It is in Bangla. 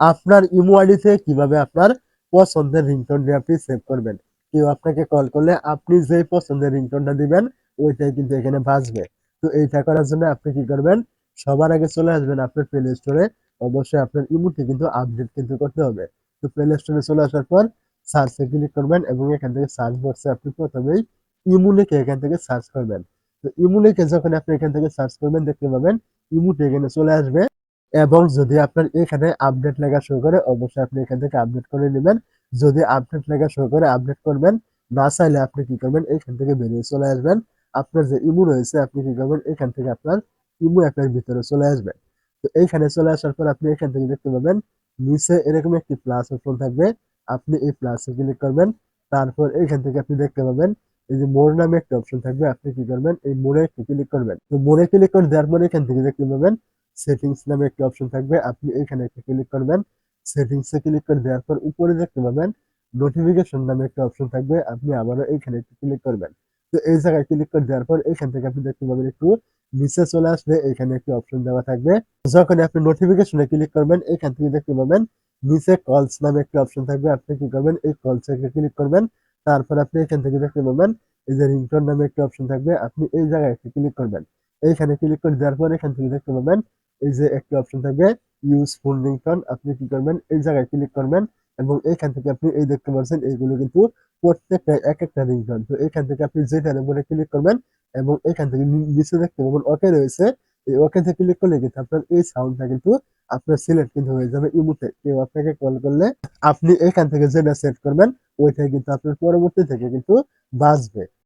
আপনার ইমো আইডিতে কীভাবে আপনার পছন্দের রিংটোনটি আপনি সেভ করবেন। কেউ আপনাকে কল করলে আপনি যে পছন্দের রিংটোনটা দিবেন, ওইটাই কিন্তু এখানে বাজবে। তো এইটা করার জন্য আপনি কি করবেন, সবার আগে চলে আসবেন আপনার প্লে স্টোরে অবশ্যই আপনার ইমোটি কিন্তু আপডেট কিন্তু করতে হবে। তো প্লে স্টোরে চলে আসার পর সার্চে ক্লিক করবেন এবং এখান থেকে সার্চ বক্সে আপনি প্রথমেই ইমু লিখে এখান থেকে সার্চ করবেন। তো ইমু লিখে যখন আপনি এখান থেকে সার্চ করবেন, দেখতে পাবেন ইমুটি এখানে চলে আসবে। এবং যদি আপনার এখানে আপডেট লেখা শুরু করে, অবশ্যই আপনি এখান থেকে আপডেট করে নেবেন। যদি আপডেট লেখা শুরু করে আপডেট করবেন, না চাইলে আপনি কি করবেন, এখান থেকে বেরিয়ে চলে আসবেন। আপনার যে ইমু রয়েছে, আপনি কি করবেন, এখান থেকে আপনার ইমু অ্যাপের ভিতরে চলে আসবেন। তো এইখানে চলে আসার পর আপনি এখান থেকে দেখতে পাবেন, নিচে এরকম একটি প্লাস অপশন থাকবে। আপনি এই প্লাসে ক্লিক করবেন, তারপর এখান থেকে আপনি দেখতে পাবেন, এই যে মোর নামে একটা অপশন থাকবে। আপনি কি করবেন, এই মোড়ে ক্লিক করবেন। তো মোড়ে ক্লিক করে দেওয়ার পরে এখান থেকে দেখতে পাবেন সেটিংস নামে একটি অপশন থাকবে। আপনি এখানে একটা ক্লিক করবেন। সেটিংসে ক্লিক করে দেওয়ার পর উপরে দেখতে পাবেন নোটিফিকেশন নামে একটা অপশন থাকবে। আপনি আবারও এইখানে একটু ক্লিক করবেন। তো এই জায়গায় ক্লিক করে দেওয়ার পর এখান থেকে আপনি দেখতে পাবেন একটু নিচে চলে আসলে এখানে একটি অপশন দেওয়া থাকবে। যখন আপনি নোটিফিকেশনে ক্লিক করবেন, এখান থেকে দেখতে পাবেন নিচে কলস নামে একটি অপশন থাকবে। আপনি কি করবেন? এই কলসে ক্লিক করবেন। তারপর আপনি এখান থেকে দেখতে পাবেন এই যে রিংটোন নামে একটি অপশন থাকবে। আপনি এই জায়গায় একটু ক্লিক করবেন। এইখানে ক্লিক করে দেওয়ার পর এখান থেকে দেখতে পাবেন এই যে একটি অপশন থাকবে ইউজ ফোন রিংটোন আপনি কি করবেন? এই জায়গায় ক্লিক করবেন এবং এইখান থেকে আপনি এই দেখতে পাচ্ছেন, এইগুলো কিন্তু প্রত্যেকটা এক একটা রিংটোন তো এখান থেকে আপনি যেটার উপরে ক্লিক করবেন এবং এখান থেকে নিচে দেখতে পাবেন ওকে রয়েছে। এই ওকে থেকে ক্লিক করলে কিন্তু আপনার এই সাউন্ডটা কিন্তু আপনার সিলেক্ট কিন্তু হয়ে যাবে ইমুতে। কেউ আপনাকে কল করলে আপনি এখান থেকে যেটা সেট করবেন ওইটাই কিন্তু আপনার পরবর্তী থেকে কিন্তু বাজবে